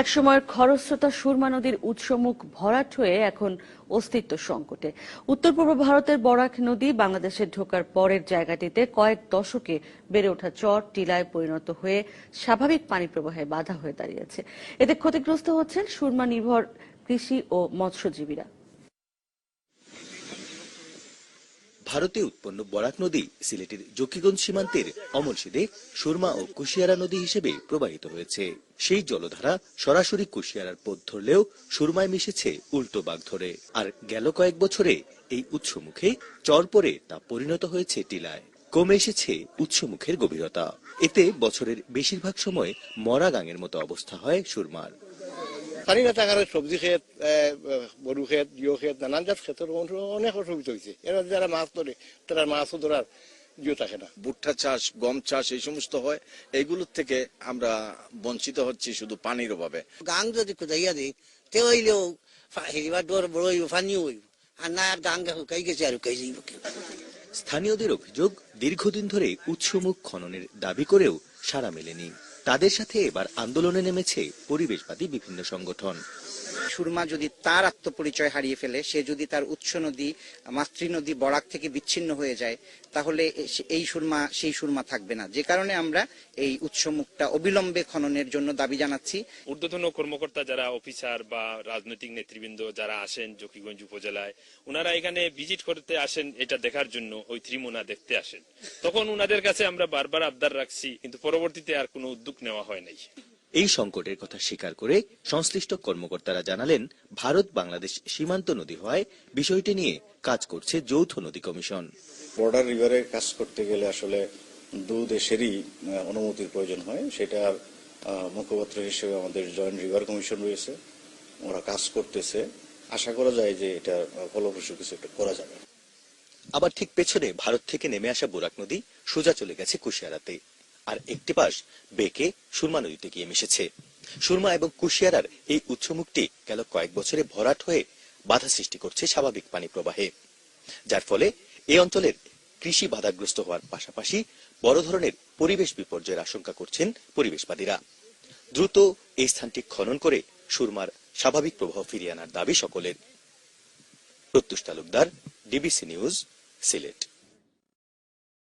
একসময়ের খরস্রোতা সুরমা নদীর উৎসমুখ ভরাট হয়ে এখন অস্তিত্ব সংকটে। উত্তর পূর্ব ভারতের বরাক নদী বাংলাদেশে ঢোকার পরের জায়গাটিতে কয়েক দশকে বেড়ে ওঠা চর টিলায় পরিণত হয়ে স্বাভাবিক পানি প্রবাহে বাধা হয়ে দাঁড়িয়েছে। এতে ক্ষতিগ্রস্ত হচ্ছেন সুরমা নির্ভর কৃষি ও মৎস্যজীবীরা। ভারতে উৎপন্ন বরাক নদী সিলেটের জকিগঞ্জ সীমান্তের অমরশিদে সুরমা ও কুশিয়ারা নদী হিসেবে প্রবাহিত হয়েছে। সেই জলধারা সরাসরি কুশিয়ারার পথ ধরলেও সুরমায় মিশেছে উল্টো বাঘ ধরে। আর গেল কয়েক বছরে এই উৎসমুখে চর পরে তা পরিণত হয়েছে টিলায়। কমে এসেছে উৎসমুখের গভীরতা। এতে বছরের বেশিরভাগ সময় মরা গাঙের মতো অবস্থা হয় সুরমার। পানি না থাকার সবজি ক্ষেত আহ, গরু ক্ষেত জিও ক্ষেত নানান জাত ক্ষেতের অনেক অসুবিধা হয়েছে এরা যারা মাছ ধরে তারা মাছও ধরার জিও থাকে না। ভুট্টা চাষ গম চাষ এই সমস্ত হয়। এইগুলোর থেকে আমরা বঞ্চিত হচ্ছি শুধু পানির অভাবে। গাং যদি খুদাইয়া দিই তে হইলেও হেরিবার ডোর বড় হইব পানিও হইব। আর না আর গাং শুকাই গেছে আর শুকাই যাইব স্থানীয়দের অভিযোগ দীর্ঘদিন ধরে উৎসমুখ খননের দাবি করেও সাড়া মেলেনি। তাদের সাথে এবার আন্দোলনে নেমেছে পরিবেশবাদী বিভিন্ন সংগঠন। সুরমা যদি তার আত্মপরিচয় হারিয়ে ফেলে, সে যদি তার উৎস নদী, মাতৃ নদী বরাক থেকে বিচ্ছিন্ন হয়ে যায়, তাহলে এই সুরমা, সেই সুরমা থাকবে না। যে কারণে আমরা এই উৎসমুখটা অবিলম্বে খননের জন্য দাবি জানাচ্ছি। ঊর্ধ্বতন কর্মকর্তা যারা অফিসার বা রাজনৈতিক নেতৃবৃন্দ যারা আসেন জকিগঞ্জ উপজেলায় ওনারা এখানে ভিজিট করতে আসেন এটা দেখার জন্য, ওই ত্রিমুনা দেখতে আসেন। তখন ওনাদের কাছে আমরা বারবার আবদার রাখছি, কিন্তু পরবর্তীতে আর কোনো উদ্যোগ নেওয়া হয় নাই। এই সংকটের কথা স্বীকার করে সংশ্লিষ্ট কর্মকর্তারা জানালেন ভারত বাংলাদেশ সীমান্ত নদী হওয়ায় বিষয়টি নিয়ে কাজ করছে যৌথ নদী কমিশন। বর্ডার রিভারে কাজ করতে গেলে আসলে দু দেশেরই অনুমতির প্রয়োজন হয়। সেটার মুখপাত্র হিসেবে আমাদের জয়েন্ট রিভার কমিশন রয়েছে ওরা কাজ করতেছে। আশা করা যায় যে এটা ফলপ্রসূ কিছু একটা করা যাবে। আবার ঠিক পেছনে ভারত থেকে নেমে আসা বোরাক নদী সোজা চলে গেছে কুশিয়ারাতে। আর একটি পাশ বেঁকে সুরমা নদীতে গিয়ে মিশেছে। সুরমা এবং কুশিয়ারার এই উৎসমুখটি গেল কয়েক বছরে ভরাট হয়ে বাধা সৃষ্টি করছে স্বাভাবিক পানি প্রবাহে। যার ফলে এই অঞ্চলের কৃষি বাধাগ্রস্ত হওয়ার পাশাপাশি বড় ধরনের পরিবেশ বিপর্যয়ের আশঙ্কা করছেন পরিবেশবাদীরা। দ্রুত এই স্থানটি খনন করে সুরমার স্বাভাবিক প্রবাহ ফিরিয়ে আনার দাবি সকলের। Pratyush Talukdar, DBC news, Sylhet.